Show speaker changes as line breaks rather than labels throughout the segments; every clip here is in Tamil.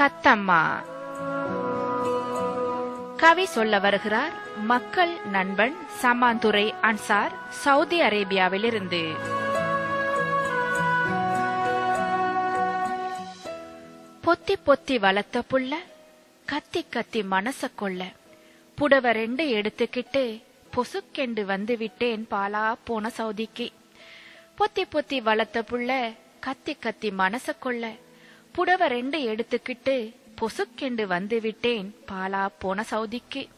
கத்தம்மா. கவி சொல்ல வருகிறார் மக்கள் நண்பன் சமாந்துரை அன்சார் சவுதி அரேபியாவிலிருந்து. பொத்தி பொத்தி வளர்த்த புள்ள கத்தி கத்தி மனச கொள்ள. புடவ ரெண்டு எடுத்துக்கிட்டு பொசுக்கெண்டு வந்து விட்டேன் பாலா போன சவுதிக்கு. பொத்தி பொத்தி வளர்த்த புள்ள கத்தி கத்தி மனச கொள்ள. புடவ ரெண்டு எடுத்துக்கிட்டு பொசுக்கெண்டு வந்துவிட்டேன். பாலா போன சவுதிக்கு.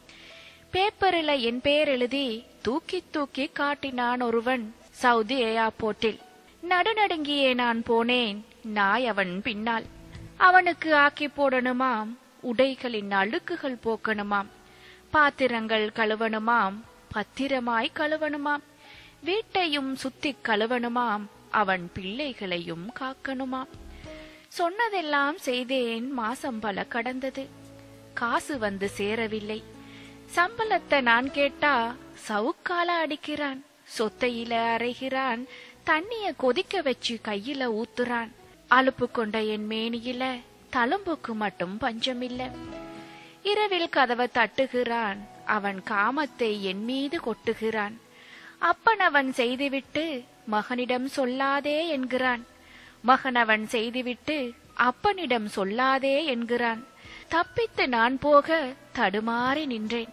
பேப்பரில் என் பெயர் எழுதி தூக்கி தூக்கி காட்டினான் ஒருவன் சவுதி ஏர்போர்ட்டில் நடுநடுங்கியே நான் போனேன். நாய் அவன் பின்னால். அவனுக்கு ஆக்கி போடணுமாம். உடைகளின் அழுக்குகள் போக்கணுமாம். பாத்திரங்கள் கழுவணுமாம். பத்திரமாய் கழுவணுமாம். வீட்டையும் சுத்தி கழுவணுமாம். அவன் பிள்ளைகளையும் காக்கணுமாம். சொன்னதெல்லாம் செய்தேன் மாசம் பல கடந்தது. காசு வந்து சேரவில்லை. சம்பளத்தை நான் கேட்டா சவுக்கால அடிக்கிறான் சொத்தையில அரைகிறான் தண்ணிய கொதிக்க வச்சு கையில ஊத்துறான். அலுப்பு கொண்ட என் மேனியில தழும்புக்கு மட்டும் பஞ்சமில்ல. இரவில் கதவை தட்டுகிறான் அவன் காமத்தை என் மீது கொட்டுகிறான். அப்பன் அவன் செய்துவிட்டு மகனிடம் சொல்லாதே என்கிறான். மகன் அவன் செய்துவிட்டு அப்பனிடம் சொல்லாதே என்கிறான். தப்பித்து நான் போக தடுமாறி நின்றேன்.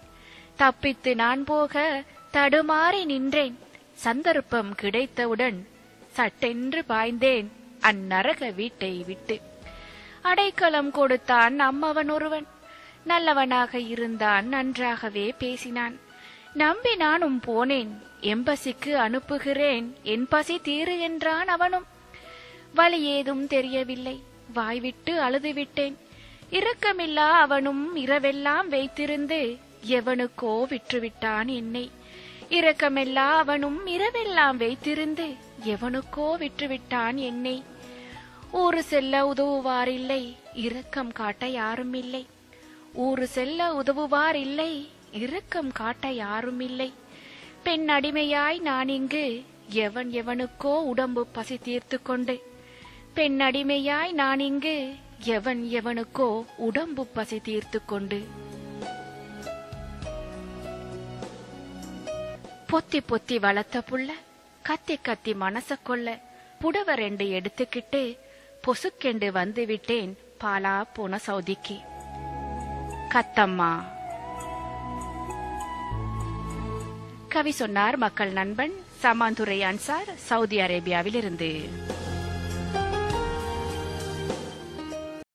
தப்பித்து நான் போக தடுமாறி நின்றேன். சந்தர்ப்பம் கிடைத்தவுடன் சட்டென்று பாய்ந்தேன் அந்நரக வீட்டை விட்டு. அடைக்கலம் கொடுத்தான் நம்மவன் ஒருவன். நல்லவனாக இருந்தான் நன்றாகவே பேசினான். நம்பி நானும் போனேன். எம்பசிக்கு அனுப்புகிறேன். என் பசி தீரு என்றான் அவனும். வழி ஏதும் தெரியவில்லை. வாய்விட்டு அழுதுவிட்டேன். இரக்கமில்லா அவனும் இரவெல்லாம் வைத்திருந்து எவனுக்கோ விற்றுவிட்டான் என்னை. இரக்கமில்லா அவனும் இரவெல்லாம் வைத்திருந்து எவனுக்கோ விற்றுவிட்டான் என்னை. ஊரு செல்ல உதவுவார் இல்லை இரக்கம் காட்ட யாரும் இல்லை ஊரு செல்ல உதவுவார் இல்லை இரக்கம் காட்ட யாரும் இல்லை பெண் அடிமையாய் நான் இங்கு எவன் எவனுக்கோ உடம்பு பசி தீர்த்து கொண்டு பெண் அடிமையாய் நான் இங்கு. எவன் எவனுக்கோ உடம்பு பசி தீர்த்து கொண்டு. பொத்தி பொத்தி வளர்த்த புள்ள கத்தி கத்தி மனச கொள்ள புடவ ரெண்டு எடுத்துக்கிட்டு பொசுக்கெண்டு வந்து விட்டேன் பாலா போன சவுதிக்கு. கத்தம்மா. கவி சொன்னார் மக்கள் நண்பன் சமாந்துரை அன்சார் சவுதி அரேபியாவிலிருந்து.